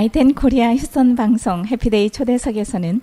아이텐 코리아 휴선 방송 해피데이 초대석에서는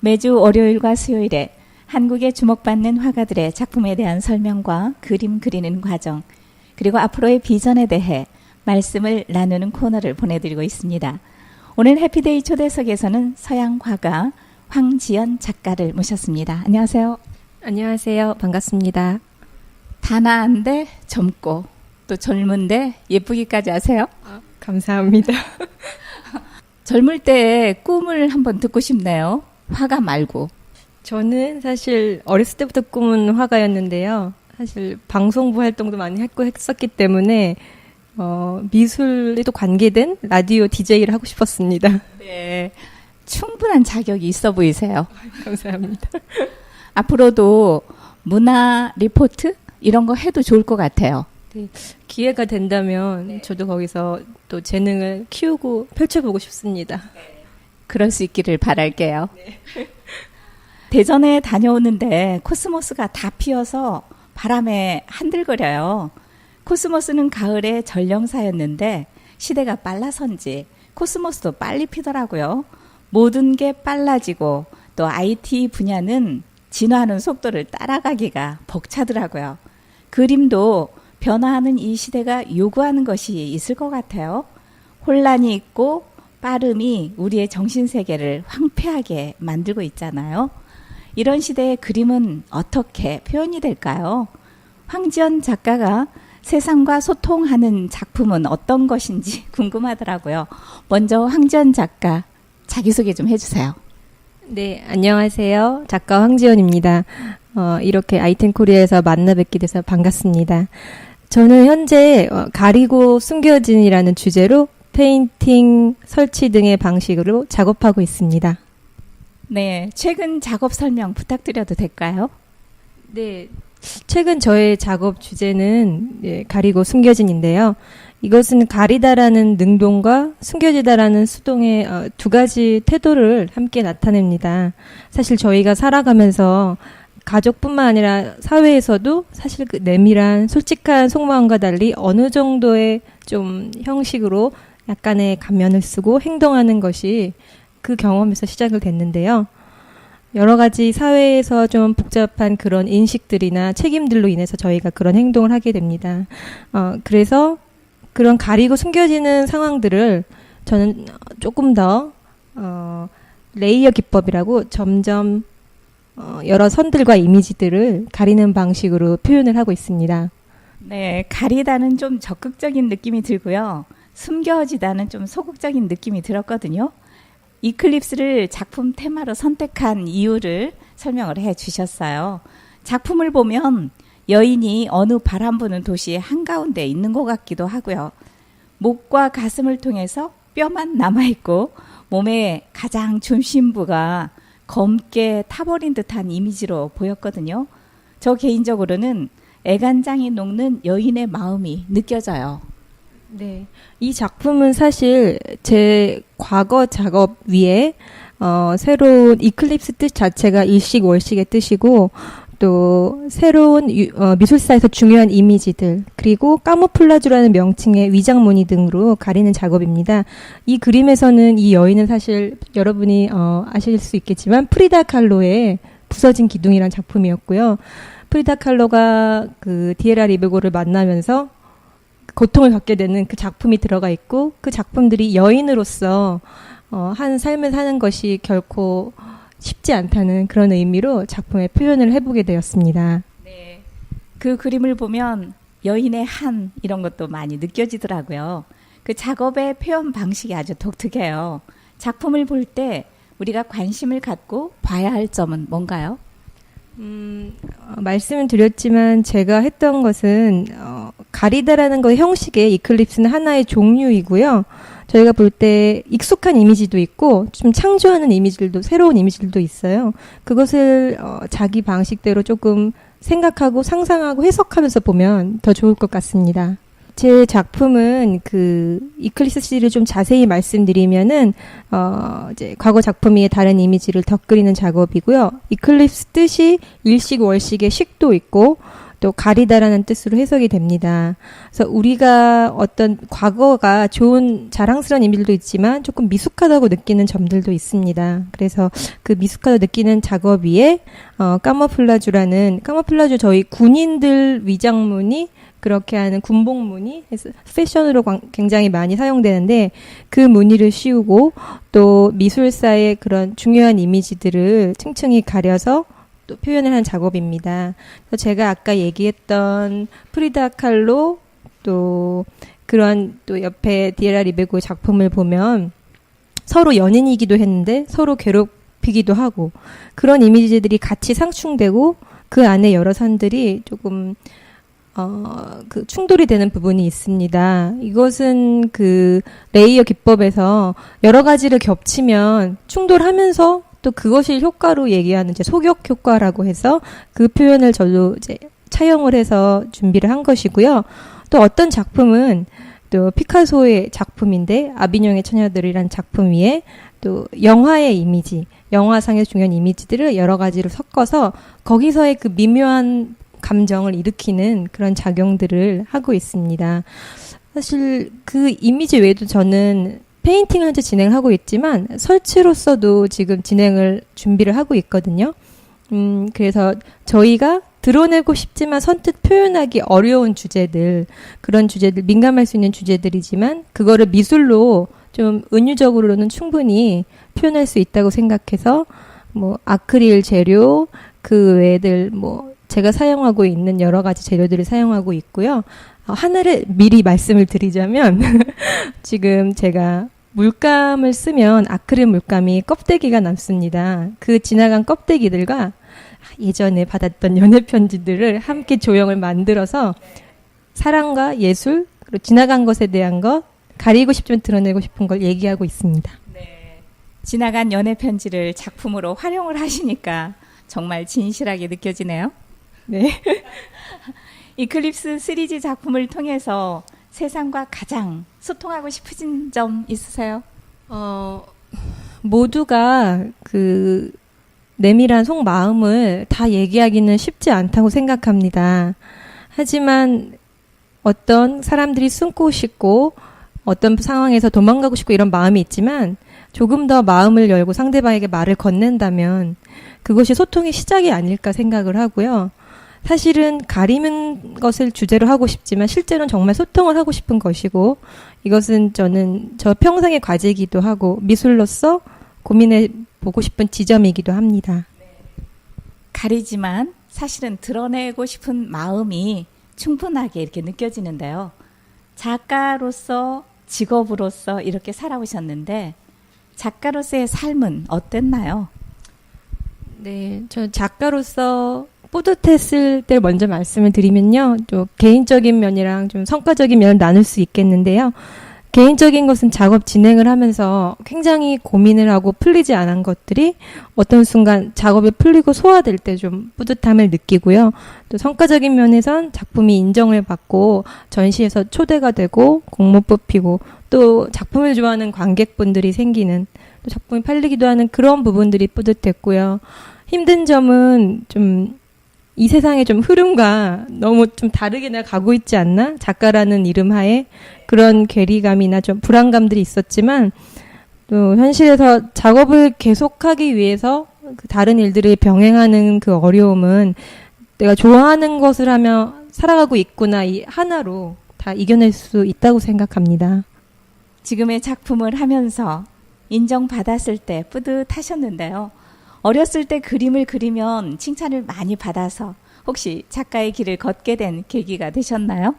매주 월요일과 수요일에 한국에 주목받는 화가들의 작품에 대한 설명과 그림 그리는 과정, 그리고 앞으로의 비전에 대해 말씀을 나누는 코너를 보내드리고 있습니다. 오늘 해피데이 초대석에서는 서양 화가 황지연 작가를 모셨습니다. 안녕하세요. 안녕하세요. 반갑습니다. 단아한데 젊고 또 젊은데 예쁘기까지 하세요. 감사합니다. 젊을 때 꿈을 한번 듣고 싶네요. 화가 말고. 저는 사실 어렸을 때부터 꿈은 화가였는데요. 사실 방송부 활동도 많이 했고 했었기 때문에 어, 미술에도 관계된 라디오 DJ를 하고 싶었습니다. 네. 충분한 자격이 있어 보이세요. 감사합니다. 앞으로도 문화 리포트 이런 거 해도 좋을 것 같아요. 기회가 된다면 저도 거기서 또 재능을 키우고 펼쳐보고 싶습니다. 그럴 수 있기를 바랄게요. 대전에 다녀오는데 코스모스가 다 피어서 바람에 한들거려요. 코스모스는 가을에 전령사였는데 시대가 빨라선지 코스모스도 빨리 피더라고요. 모든 게 빨라지고 또 IT 분야는 진화하는 속도를 따라가기가 벅차더라고요. 그림도 변화하는 이 시대가 요구하는 것이 있을 것 같아요. 혼란이 있고 빠름이 우리의 정신세계를 황폐하게 만들고 있잖아요. 이런 시대의 그림은 어떻게 표현이 될까요? 황지연 작가가 세상과 소통하는 작품은 어떤 것인지 궁금하더라고요. 먼저 황지연 작가 자기소개 좀 해주세요. 네, 안녕하세요. 작가 황지연입니다. 어, 이렇게 아이템 코리아에서 만나 뵙게 돼서 반갑습니다. 저는 현재 어, 가리고 숨겨진이라는 주제로 페인팅, 설치 등의 방식으로 작업하고 있습니다. 네, 최근 작업 설명 부탁드려도 될까요? 네, 최근 저의 작업 주제는 예, 가리고 숨겨진인데요. 이것은 가리다라는 능동과 숨겨지다라는 수동의 어, 두 가지 태도를 함께 나타냅니다. 사실 저희가 살아가면서 가족뿐만 아니라 사회에서도 사실 그 내밀한 솔직한 속마음과 달리 어느 정도의 좀 형식으로 약간의 가면을 쓰고 행동하는 것이 그 경험에서 시작을 됐는데요. 여러 가지 사회에서 좀 복잡한 그런 인식들이나 책임들로 인해서 저희가 그런 행동을 하게 됩니다. 어, 그래서 그런 가리고 숨겨지는 상황들을 저는 조금 더 어, 레이어 기법이라고 점점 어, 여러 선들과 이미지들을 가리는 방식으로 표현을 하고 있습니다. 네, 가리다는 좀 적극적인 느낌이 들고요. 숨겨지다는 좀 소극적인 느낌이 들었거든요. 이클립스를 작품 테마로 선택한 이유를 설명을 해 주셨어요. 작품을 보면 여인이 어느 바람 부는 도시 한가운데 있는 것 같기도 하고요. 목과 가슴을 통해서 뼈만 남아있고 몸의 가장 중심부가 검게 타버린 듯한 이미지로 보였거든요. 저 개인적으로는 애간장이 녹는 여인의 마음이 느껴져요. 네. 이 작품은 사실 제 과거 작업 위에 어, 새로운 이클립스 뜻 자체가 일식 월식의 뜻이고 또 새로운 유, 어, 미술사에서 중요한 이미지들 그리고 까모플라주라는 명칭의 위장 무늬 등으로 가리는 작업입니다. 이 그림에서는 이 여인은 사실 여러분이 어, 아실 수 있겠지만 프리다 칼로의 부서진 기둥이란 작품이었고요. 프리다 칼로가 그 디에라 리베고를 만나면서 고통을 받게 되는 그 작품이 들어가 있고 그 작품들이 여인으로서 어, 한 삶을 사는 것이 결코 쉽지 않다는 그런 의미로 작품에 표현을 해보게 되었습니다. 네. 그 그림을 보면 여인의 한 이런 것도 많이 느껴지더라고요. 그 작업의 표현 방식이 아주 독특해요. 작품을 볼 때 우리가 관심을 갖고 봐야 할 점은 뭔가요? 음, 어, 말씀을 드렸지만 제가 했던 것은 어, 가리다라는 거 형식의 이클립스는 하나의 종류이고요. 저희가 볼 때 익숙한 이미지도 있고 좀 창조하는 이미지들도 새로운 이미지들도 있어요. 그것을 어, 자기 방식대로 조금 생각하고 상상하고 해석하면서 보면 더 좋을 것 같습니다. 제 작품은 그 이클리스 씨를 좀 자세히 말씀드리면은 어 이제 과거 작품의 다른 이미지를 덧그리는 작업이고요. 이클립스 뜻이 일식 월식의 식도 있고 또 가리다라는 뜻으로 해석이 됩니다. 그래서 우리가 어떤 과거가 좋은 자랑스러운 이미들도 있지만 조금 미숙하다고 느끼는 점들도 있습니다. 그래서 그 미숙하다고 느끼는 작업 위에 어, 까머플라주라는 까머플라주 저희 군인들 위장무늬 그렇게 하는 해서 패션으로 광- 굉장히 많이 사용되는데 그 무늬를 씌우고 또 미술사의 그런 중요한 이미지들을 층층이 가려서 또 표현을 한 작업입니다. 제가 아까 얘기했던 프리다 칼로 또 그런 또 옆에 디에라 리베고 작품을 보면 서로 연인이기도 했는데 서로 괴롭히기도 하고 그런 이미지들이 같이 상충되고 그 안에 여러 산들이 조금 어, 그 충돌이 되는 부분이 있습니다. 이것은 그 레이어 기법에서 여러 가지를 겹치면 충돌하면서 또 그것이 효과로 얘기하는 이제 소격 효과라고 해서 그 표현을 저도 이제 차용을 해서 준비를 한 것이고요. 또 어떤 작품은 또 피카소의 작품인데 아비뇽의 처녀들이란 작품 위에 또 영화의 이미지, 영화상의 중요한 이미지들을 여러 가지로 섞어서 거기서의 그 미묘한 감정을 일으키는 그런 작용들을 하고 있습니다. 사실 그 이미지 외에도 저는 페인팅을 현재 진행을 하고 있지만 설치로서도 지금 진행을 준비를 하고 있거든요. 음, 그래서 저희가 드러내고 싶지만 선뜻 표현하기 어려운 주제들, 그런 주제들, 민감할 수 있는 주제들이지만 그거를 미술로 좀 은유적으로는 충분히 표현할 수 있다고 생각해서 뭐 아크릴 재료, 그 외들 뭐 제가 사용하고 있는 여러 가지 재료들을 사용하고 있고요. 어, 하나를 미리 말씀을 드리자면 지금 제가 물감을 쓰면 아크릴 물감이 껍데기가 남습니다. 그 지나간 껍데기들과 예전에 받았던 연애 편지들을 함께 조형을 만들어서 사랑과 예술 그리고 지나간 것에 대한 것 가리고 싶지만 드러내고 싶은 걸 얘기하고 있습니다. 지나간 연애 편지를 작품으로 활용을 하시니까 정말 진실하게 느껴지네요. 네. 이클립스 3D 작품을 통해서 세상과 가장 소통하고 싶으신 점 있으세요? 어, 모두가 그 내밀한 속마음을 다 얘기하기는 쉽지 않다고 생각합니다. 하지만 어떤 사람들이 숨고 싶고 어떤 상황에서 도망가고 싶고 이런 마음이 있지만 조금 더 마음을 열고 상대방에게 말을 건넨다면 그것이 소통의 시작이 아닐까 생각을 하고요. 사실은 가리는 것을 주제로 하고 싶지만 실제로는 정말 소통을 하고 싶은 것이고 이것은 저는 저 평생의 과제이기도 하고 미술로서 고민해 보고 싶은 지점이기도 합니다. 가리지만 사실은 드러내고 싶은 마음이 충분하게 이렇게 느껴지는데요. 작가로서 직업으로서 이렇게 살아오셨는데 작가로서의 삶은 어땠나요? 네, 저 작가로서 뿌듯했을 때 먼저 말씀을 드리면요. 또 개인적인 면이랑 좀 성과적인 면을 나눌 수 있겠는데요. 개인적인 것은 작업 진행을 하면서 굉장히 고민을 하고 풀리지 않은 것들이 어떤 순간 작업이 풀리고 소화될 때 좀 뿌듯함을 느끼고요. 또 성과적인 면에선 작품이 인정을 받고 전시에서 초대가 되고 공모 뽑히고 또 작품을 좋아하는 관객분들이 생기는 또 작품이 팔리기도 하는 그런 부분들이 뿌듯했고요. 힘든 점은 좀 이 세상의 좀 흐름과 너무 좀 다르게 내가 가고 있지 않나? 작가라는 이름 하에 그런 괴리감이나 좀 불안감들이 있었지만 또 현실에서 작업을 계속하기 위해서 그 다른 일들을 병행하는 그 어려움은 내가 좋아하는 것을 하며 살아가고 있구나 이 하나로 다 이겨낼 수 있다고 생각합니다. 지금의 작품을 하면서 인정받았을 때 뿌듯하셨는데요. 어렸을 때 그림을 그리면 칭찬을 많이 받아서 혹시 작가의 길을 걷게 된 계기가 되셨나요?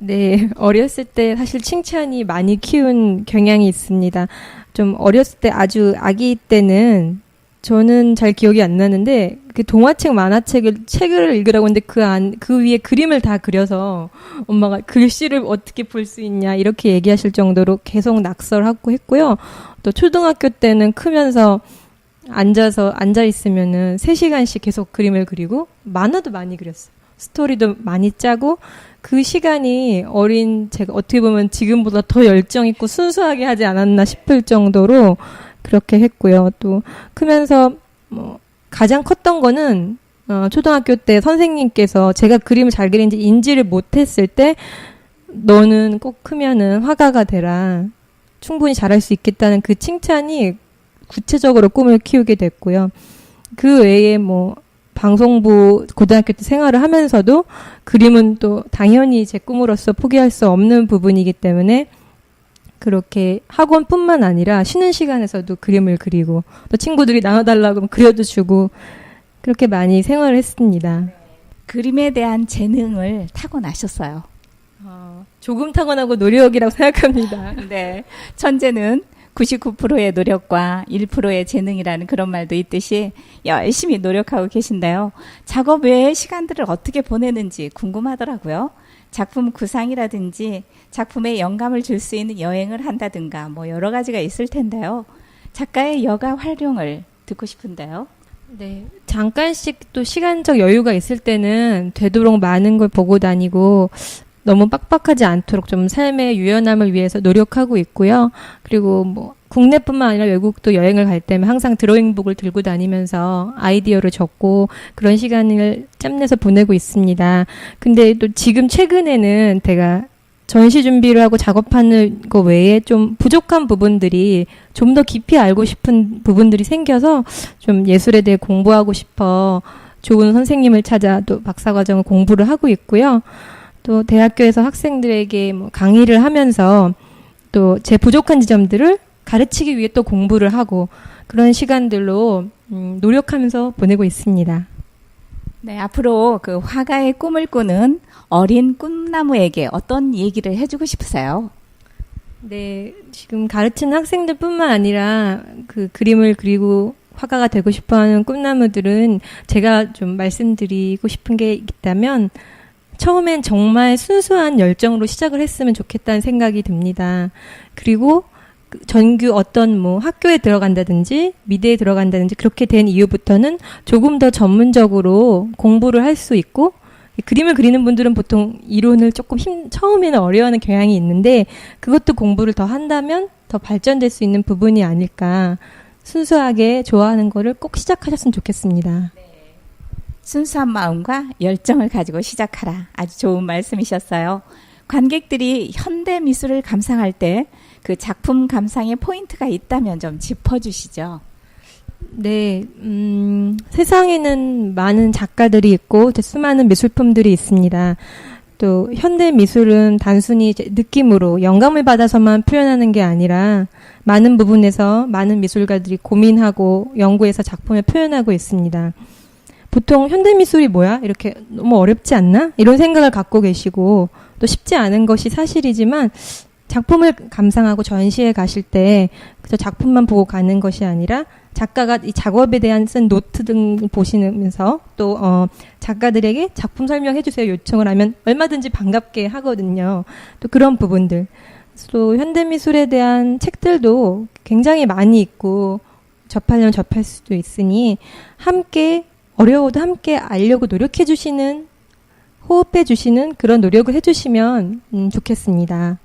네, 어렸을 때 사실 칭찬이 많이 키운 경향이 있습니다. 좀 어렸을 때 아주 아기 때는 저는 잘 기억이 안 나는데 그 동화책 만화책을 책을 읽으라고 했는데 그 안 그 위에 그림을 다 그려서 엄마가 글씨를 어떻게 볼 수 있냐 이렇게 얘기하실 정도로 계속 낙설하고 했고요. 또 초등학교 때는 크면서 앉아서 앉아 있으면은 3시간씩 계속 그림을 그리고 만화도 많이 그렸어요. 스토리도 많이 짜고 그 시간이 어린 제가 어떻게 보면 지금보다 더 열정 있고 순수하게 하지 않았나 싶을 정도로 그렇게 했고요. 또 크면서 뭐 가장 컸던 거는 어, 초등학교 때 선생님께서 제가 그림을 잘 그리는지 인지를 못했을 때 너는 꼭 크면은 화가가 되라. 충분히 잘할 수 있겠다는 그 칭찬이 구체적으로 꿈을 키우게 됐고요. 그 외에 뭐 방송부 고등학교 때 생활을 하면서도 그림은 또 당연히 제 꿈으로서 포기할 수 없는 부분이기 때문에 그렇게 학원뿐만 아니라 쉬는 시간에서도 그림을 그리고 또 친구들이 나눠달라고 하면 그려도 주고 그렇게 많이 생활을 했습니다. 그림에 대한 재능을 타고나셨어요. 어, 조금 타고나고 노력이라고 생각합니다. 네. 천재는 99%의 노력과 1%의 재능이라는 그런 말도 있듯이 열심히 노력하고 계신데요. 작업 외의 시간들을 어떻게 보내는지 궁금하더라고요. 작품 구상이라든지 작품에 영감을 줄 수 있는 여행을 한다든가 뭐 여러 가지가 있을 텐데요. 작가의 여가 활용을 듣고 싶은데요. 네. 잠깐씩 또 시간적 여유가 있을 때는 되도록 많은 걸 보고 다니고 너무 빡빡하지 않도록 좀 삶의 유연함을 위해서 노력하고 있고요. 그리고 뭐 국내뿐만 아니라 외국도 여행을 갈 때면 항상 드로잉북을 들고 다니면서 아이디어를 적고 그런 시간을 짬내서 보내고 있습니다. 근데 또 지금 최근에는 제가 전시 준비를 하고 작업하는 거 외에 좀 부족한 부분들이 좀 더 깊이 알고 싶은 부분들이 생겨서 좀 예술에 대해 공부하고 싶어 좋은 선생님을 찾아 또 박사과정을 공부를 하고 있고요. 또 대학교에서 학생들에게 뭐 강의를 하면서 또 제 부족한 지점들을 가르치기 위해 또 공부를 하고 그런 시간들로 음, 노력하면서 보내고 있습니다. 네, 앞으로 그 화가의 꿈을 꾸는 어린 꿈나무에게 어떤 얘기를 해주고 싶으세요? 네, 지금 가르치는 학생들뿐만 아니라 그 그림을 그리고 화가가 되고 싶어하는 꿈나무들은 제가 좀 말씀드리고 싶은 게 있다면 처음엔 정말 순수한 열정으로 시작을 했으면 좋겠다는 생각이 듭니다. 그리고 그 전교 어떤 뭐 학교에 들어간다든지 미대에 들어간다든지 그렇게 된 이후부터는 조금 더 전문적으로 공부를 할 수 있고 그림을 그리는 분들은 보통 이론을 조금 힘, 처음에는 어려워하는 경향이 있는데 그것도 공부를 더 한다면 더 발전될 수 있는 부분이 아닐까. 순수하게 좋아하는 거를 꼭 시작하셨으면 좋겠습니다. 순수한 마음과 열정을 가지고 시작하라. 아주 좋은 말씀이셨어요. 관객들이 현대 미술을 감상할 때 그 작품 감상에 포인트가 있다면 좀 짚어주시죠. 네, 음, 세상에는 많은 작가들이 있고 또 수많은 미술품들이 있습니다. 또 현대 미술은 단순히 느낌으로 영감을 받아서만 표현하는 게 아니라 많은 부분에서 많은 미술가들이 고민하고 연구해서 작품을 표현하고 있습니다. 보통 현대 미술이 뭐야? 이렇게 너무 어렵지 않나? 이런 생각을 갖고 계시고 또 쉽지 않은 것이 사실이지만 작품을 감상하고 전시회 가실 때 그저 작품만 보고 가는 것이 아니라 작가가 이 작업에 대한 쓴 노트 등 보시면서 또 어, 작가들에게 작품 설명해 주세요 요청을 하면 얼마든지 반갑게 하거든요. 또 그런 부분들. 또 현대미술에 대한 책들도 굉장히 많이 있고 접하려면 접할 수도 있으니 함께 어려워도 함께 알려고 노력해 주시는 호흡해 주시는 그런 노력을 해 주시면 음, 좋겠습니다.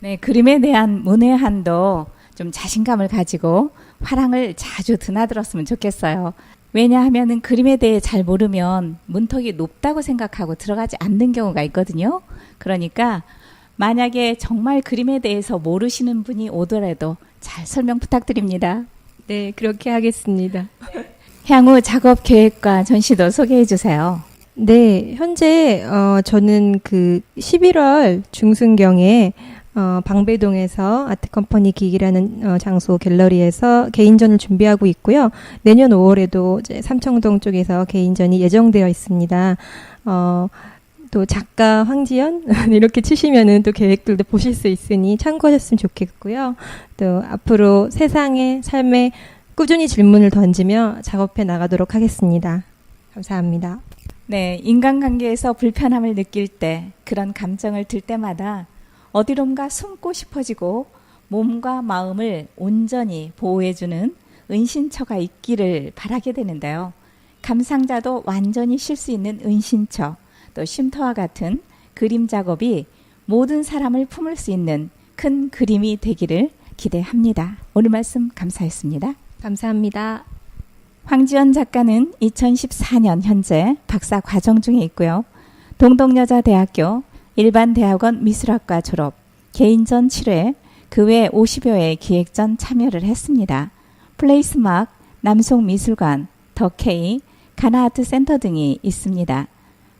네, 그림에 대한 문외한도 좀 자신감을 가지고 화랑을 자주 드나들었으면 좋겠어요. 왜냐하면은 그림에 대해 잘 모르면 문턱이 높다고 생각하고 들어가지 않는 경우가 있거든요. 그러니까 만약에 정말 그림에 대해서 모르시는 분이 오더라도 잘 설명 부탁드립니다. 네, 그렇게 하겠습니다. 향후 작업 계획과 전시도 소개해 주세요. 네, 현재 어, 저는 그 11월 중순경에 어, 방배동에서 아트컴퍼니 기기라는 어, 장소 갤러리에서 개인전을 준비하고 있고요. 내년 5월에도 이제 삼청동 쪽에서 개인전이 예정되어 있습니다. 어, 또 작가 황지연 이렇게 치시면은 또 계획들도 보실 수 있으니 참고하셨으면 좋겠고요. 또 앞으로 세상의 삶에 꾸준히 질문을 던지며 작업해 나가도록 하겠습니다. 감사합니다. 네, 인간관계에서 불편함을 느낄 때, 그런 감정을 들 때마다 어디론가 숨고 싶어지고 몸과 마음을 온전히 보호해주는 은신처가 있기를 바라게 되는데요. 감상자도 완전히 쉴 수 있는 은신처, 또 쉼터와 같은 그림 작업이 모든 사람을 품을 수 있는 큰 그림이 되기를 기대합니다. 오늘 말씀 감사했습니다. 감사합니다. 황지연 작가는 2014년 현재 박사 과정 중에 있고요. 동덕여자대학교 일반대학원 미술학과 졸업, 개인전 7회, 그 외 50여 회 기획전 참여를 했습니다. 플레이스막, 남송미술관, 더케이, 가나아트센터 등이 있습니다.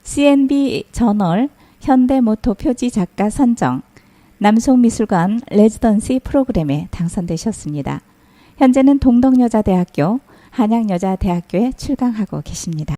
CNB 저널, 현대모토 표지 작가 선정, 남송미술관 레지던시 프로그램에 당선되셨습니다. 현재는 동덕여자대학교, 한양여자대학교에 출강하고 계십니다.